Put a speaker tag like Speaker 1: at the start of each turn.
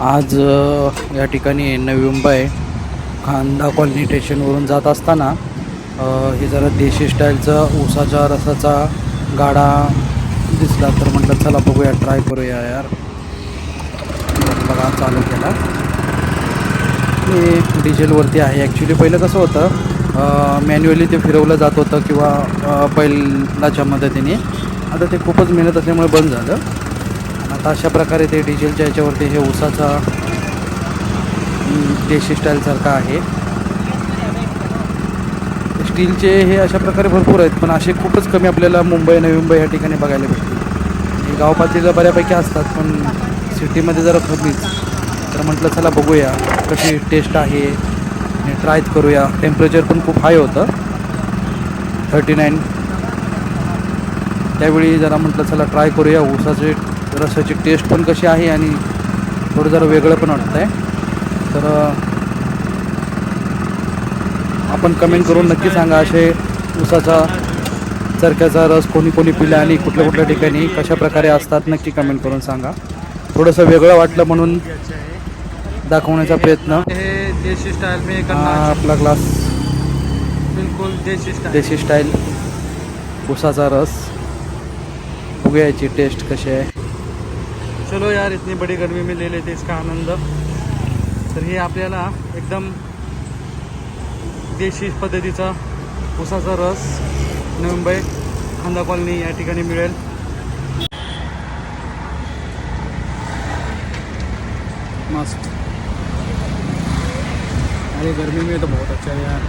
Speaker 1: आज या ठिकाणी नवी मुंबई खांदा कॉलनी स्टेशनवरून जात असताना हे जरा देशी स्टाईलचा ऊसाच्या रसाचा गाडा दिसला तर म्हटलं चला बघूया ट्राय करूया यार. बघा चालू केला. हे डिझेलवरती आहे. ॲक्च्युली पहिलं कसं होतं मॅन्युअली ते फिरवलं जात होतं किंवा बैलाच्या मदतीने. आता ते खूपच मेहनत असल्यामुळे बंद झालं. आता अशा प्रकारे ते डिझेलच्या याच्यावरती हे ऊसाचा देशी स्टाईलसारखा आहे. स्टीलचे हे अशा प्रकारे भरपूर आहेत पण असे खूपच कमी आपल्याला मुंबई नवी मुंबई या ठिकाणी बघायला भेटतील. गाव पातळीला बऱ्यापैकी असतात पण सिटीमध्ये जरा कमीच. तर म्हटलं चला बघूया कशी टेस्ट आहे. ट्राय करूया. टेम्परेचर पण खूप हाय होतं. थर्टी नाईन त्यावेळी जरा म्हटलं चला ट्राय करूया. ऊसाचे रसाची टेस्ट पण कशी आहे आणि थोडं जरा वेगळं पण वाटतं आहे तर आपण कमेंट करून नक्की सांगा असे ऊसाचा चरख्याचा रस कोणी कोणी पिला आणि कुठल्या कुठल्या ठिकाणी कशा प्रकारे असतात नक्की कमेंट करून सांगा. थोडंसं वेगळं वाटलं म्हणून दाखवण्याचा प्रयत्न.
Speaker 2: देशी करना
Speaker 1: आपला ग्लास
Speaker 2: बिल्कुल
Speaker 1: देशी स्टाईल ऊसाचा रस. बघूया याची टेस्ट कशी आहे.
Speaker 2: चलो यार इतनी बड़ी गर्मी में ले लेते इसका आनंद। तर हे आपल्याला एकदम देशी पद्धतीचा उसाचा रस नवी मुंबई खांदा कॉलनी या ठिकाणी मिळेल.
Speaker 1: मस्त. अरे गर्मी में तो बहुत अच्छा है यार.